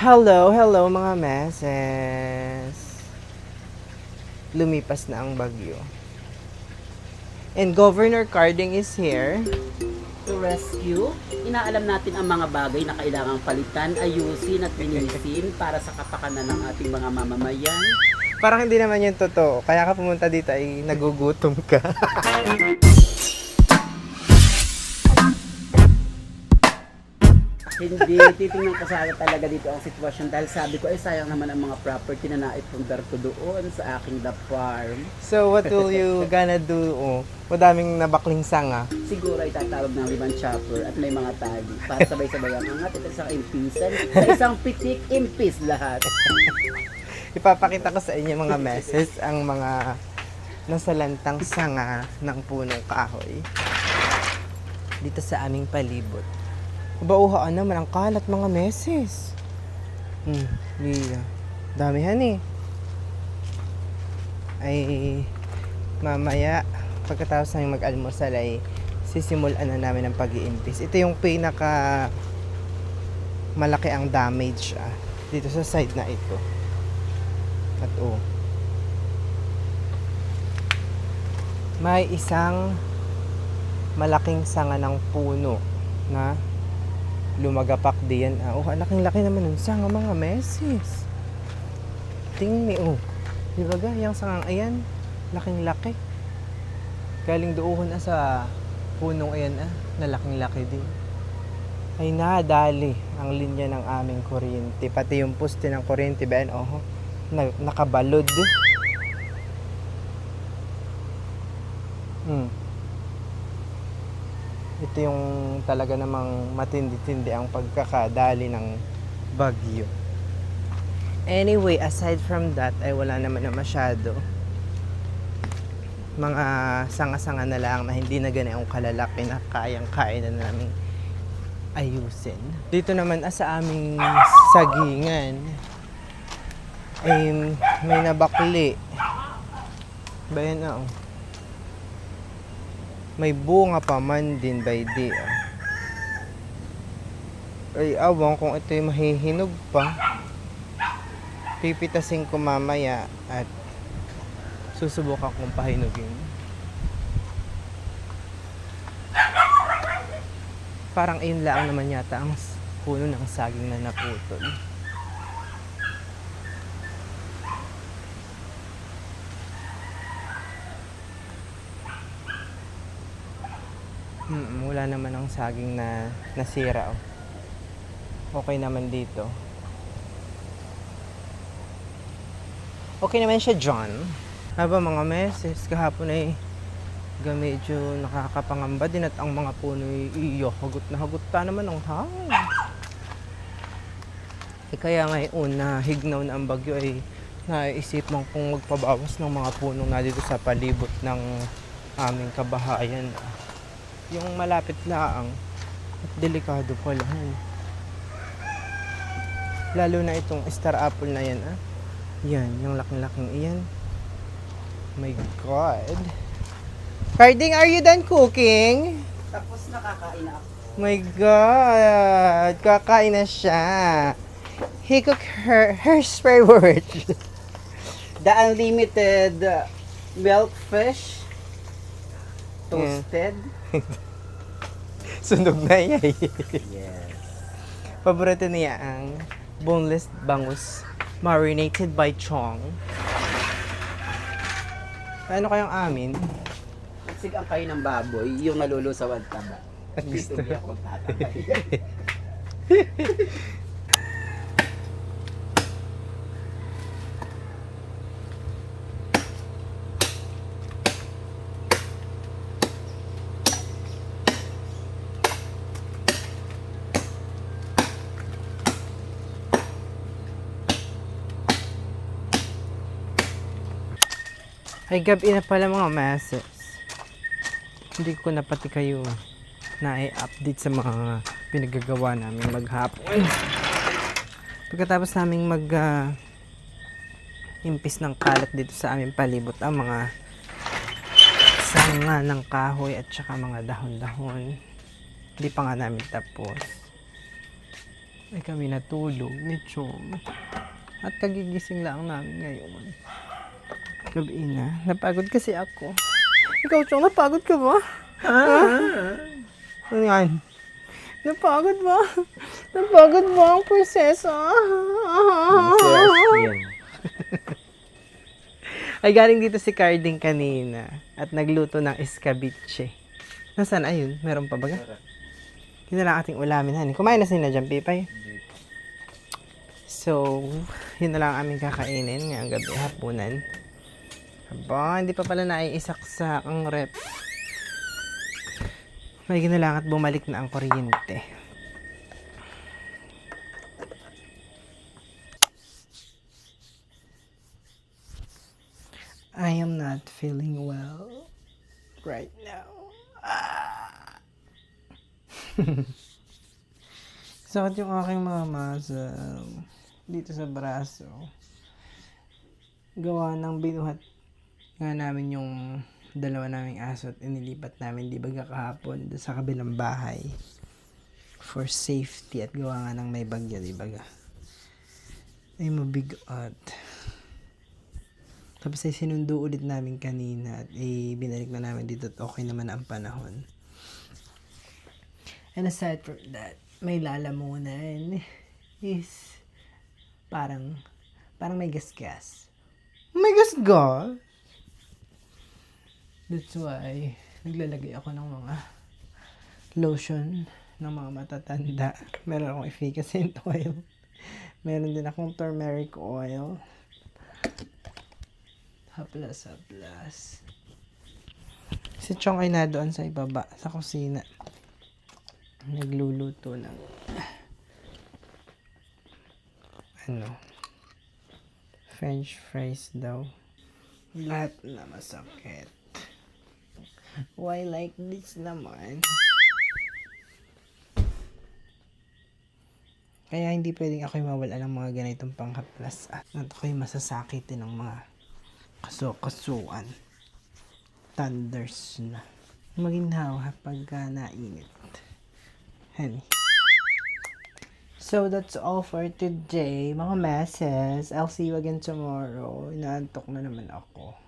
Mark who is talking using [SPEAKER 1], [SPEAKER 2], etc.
[SPEAKER 1] Hello, hello mga meses. Lumipas na ang bagyo. And Governor Carding is here.
[SPEAKER 2] to rescue. Inaalam natin ang mga bagay na kailangang palitan, ayusin at linisin para sa kapakanan ng ating mga mamamayan.
[SPEAKER 1] Parang hindi naman yun totoo. Kaya ka pumunta dito ay nagugutom ka.
[SPEAKER 2] Hindi, titingnan ko sana talaga dito ang sitwasyon dahil sabi ko, ay sayang naman ang mga property na naipundar ko doon sa aking the farm.
[SPEAKER 1] so what will you gonna do? Oh, madaming nabakling sanga.
[SPEAKER 2] Siguro ay tatawag ng limang chopper at may mga tali para sabay-sabay ang angat at isang impisan sa isang pitik impis lahat.
[SPEAKER 1] Ipapakita ko sa inyo mga meses ang mga nasa lantang sanga ng punong kahoy. Dito sa aming palibot. Bauhaan naman ang kalat mga meses. Hmm, Lia. Damihan eh. Ay, mamaya, pagkatapos namin mag-almusal ay sisimulan na namin ang pag iimpis Ito yung pinaka malaki ang damage ah, dito sa side na ito. At oh. May isang malaking sanga ng puno na lumagapak diyan. Ah, oh, ang laking-laki naman ng sanga mga meses. Tingnan ni oh. Di ba ga? Yung sangang ayan, laking-laki. Galing doon na sa punong ayan ah, na laking-laki din. Ay nadali ang linya ng aming kuryente. Pati yung poste ng kuryente ba yan? Oh, na, nakabalod. Hmm. Ito yung talaga namang matindi-tindi ang pagkakadali ng bagyo. Anyway, aside from that, ay wala naman na masyado. Mga sanga-sanga na lang na hindi na ganyan kalalaki na kayang-kaya na namin ayusin. Dito naman ah, sa aming sagingan, ay may nabakli. Ba yan ah, oh. May bunga pa man din by di ah. Ay, awang kung ito'y mahihinog pa. Pipitasin ko mamaya at susubukan kong pahinugin. Parang ayun lang naman yata ang puno ng saging na naputol. Mm, wala naman ang saging na nasira. Oh. Okay naman dito. Okay naman siya, John. Haba mga meses, kahapon ay ga medyo nakakapangamba din at ang mga puno iyo, hagot na hagot pa naman ang hangin. Eh, kaya ngayon na hignaw na ang bagyo ay naisip mo kung magpabawas ng mga puno na dito sa palibot ng aming kabahayan. Yung malapit laang at delikado pala. yan. Lalo na itong star apple na yan ah. Yan, yung laking-laking iyan. My God. Carding, are you done cooking?
[SPEAKER 2] Tapos nakakain na ako.
[SPEAKER 1] My God, kakain na siya. He cooked her, her spare word.
[SPEAKER 2] The unlimited milk fish toasted.
[SPEAKER 1] Sunog na yan.
[SPEAKER 2] Yes.
[SPEAKER 1] Paborito niya ang boneless bangus marinated by Chong. Ano kayang amin?
[SPEAKER 2] Sig ang kain ng baboy, yung nalulusaw at taba.
[SPEAKER 1] At gusto.
[SPEAKER 2] Dito ako tatay.
[SPEAKER 1] Ay, gabi na pala mga masses. Hindi ko na pati kayo na i-update sa mga pinagagawa namin maghapon. Pagkatapos naming mag ah, impis ng kalat dito sa aming palibot ang mga sanga ng kahoy at saka mga dahon-dahon. Hindi pa nga namin tapos. ay kami natulog ni Chong. At kagigising lang namin ngayon. Gabi na. Napagod kasi ako. Ikaw, Chong, napagod ka ba? Ha? Ano yan? Napagod ba? Napagod ba ang prinsesa? Ay, galing dito si Carding kanina at nagluto ng escabeche. Nasaan? Ayun, meron pa baga? Yun na lang ating ulamin, honey. Kumain na sila dyan, Pipay. So, yun na lang ang aming kakainin ngayong gabi, hapunan. Aba, hindi pa pala naiisaksak ang rep. May na lang at bumalik na ang kuryente. I am not feeling well right now. Ah. Sakit yung aking mga muscle dito sa braso. Gawa ng binuhat nga namin yung dalawa naming aso at inilipat namin di baga kahapon sa kabilang bahay for safety at gawa nga ng may bagyo di baga ay mabigat. Tapos ay sinundo ulit namin kanina at eh, binalik na namin dito at okay naman ang panahon. And aside from that may lalamunan is parang parang may gasgas. May gasgas That's why, naglalagay ako ng mga lotion ng mga matatanda. Meron akong efficacent oil. Meron din akong turmeric oil. Haplas, haplas. Si Chong ay na sa ibaba, sa kusina. Nagluluto ng ano French fries daw. Lahat na masakit. Why like this naman? Kaya hindi pwedeng ako'y mawala ng mga ganitong panghaplas at ako'y masasakitin ng mga kaso-kasuan. Thunders na. Maginhawa pagka nainit. Honey. So that's all for today, mga masses. I'll see you again tomorrow. Inaantok na naman ako.